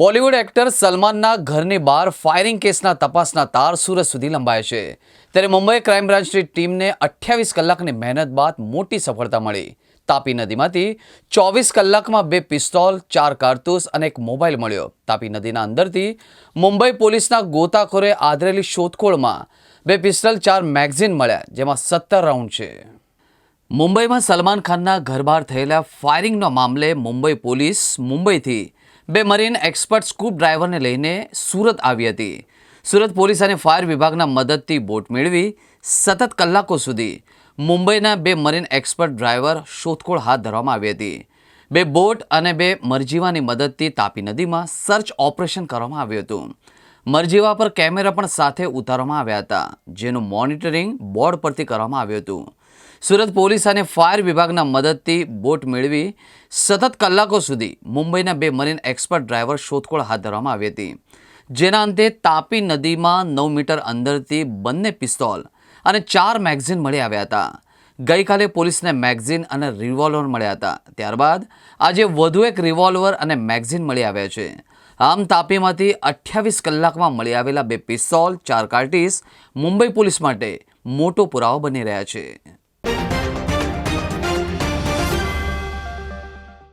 Bollywood actor સલમાનના ઘરની બહાર firing કેસના તપાસના તાર સુરત સુધી લંબાય છે. ત્યારે મુંબઈ ક્રાઇમ બ્રાન્ચની ટીમને અઠ્યાવીસ કલાકની મહેનત બાદ મોટી સફળતા મળી. તાપી નદીમાંથી ચોવીસ કલાકમાં બે પિસ્તોલ, ચાર કારતૂસ અને એક મોબાઈલ મળ્યો. તાપી નદીના અંદરથી મુંબઈ પોલીસના ગોતાખોરે આદરેલી શોધખોળમાં બે પિસ્તોલ, ચાર મેગઝીન મળ્યા, જેમાં સત્તર રાઉન્ડ છે. મુંબઈમાં સલમાન ખાનના ઘર બહાર થયેલા ફાયરિંગના મામલે મુંબઈ પોલીસ મુંબઈથી બે મરીન એક્સપર્ટ સ્કૂપ ડ્રાઈવરને લઈને સુરત આવી હતી. સુરત પોલીસ અને ફાયર વિભાગના મદદથી બોટ મેળવી સતત કલાકો સુધી મુંબઈના બે મરીન એક્સપર્ટ ડ્રાઈવર શોધખોળ હાથ ધરવામાં આવી હતી. બે બોટ અને બે મરજીવાની મદદથી તાપી નદીમાં સર્ચ ઓપરેશન કરવામાં આવ્યું હતું. મરજીવા પર કેમેરા પણ સાથે ઉતારવામાં આવ્યા હતા, જેનું મોનિટરિંગ બોર્ડ પરથી કરવામાં આવ્યું હતું. સુરત પોલીસ અને ફાયર વિભાગના મદદથી બોટ મેળવી સતત કલાકો સુધી મુંબઈના બે મરીન એક્સપર્ટ ડ્રાઈવર શોધખોળ હાથ ધરવામાં આવી હતી, જેના અંતે તાપી નદીમાં નવ મીટર અંદરથી બંને પિસ્તોલ અને ચાર મેગઝીન મળી આવ્યા હતા. ગઈકાલે પોલીસને મેગઝીન અને રિવોલ્વર મળ્યા હતા. ત્યારબાદ આજે વધુ એક રિવોલ્વર અને મેગઝીન મળી આવ્યા છે. આમ તાપીમાંથી અઠ્યાવીસ કલાકમાં મળી આવેલા બે પિસ્તોલ, ચાર કાર્ટીસ મુંબઈ પોલીસ માટે મોટો પુરાવો બની રહ્યા છે.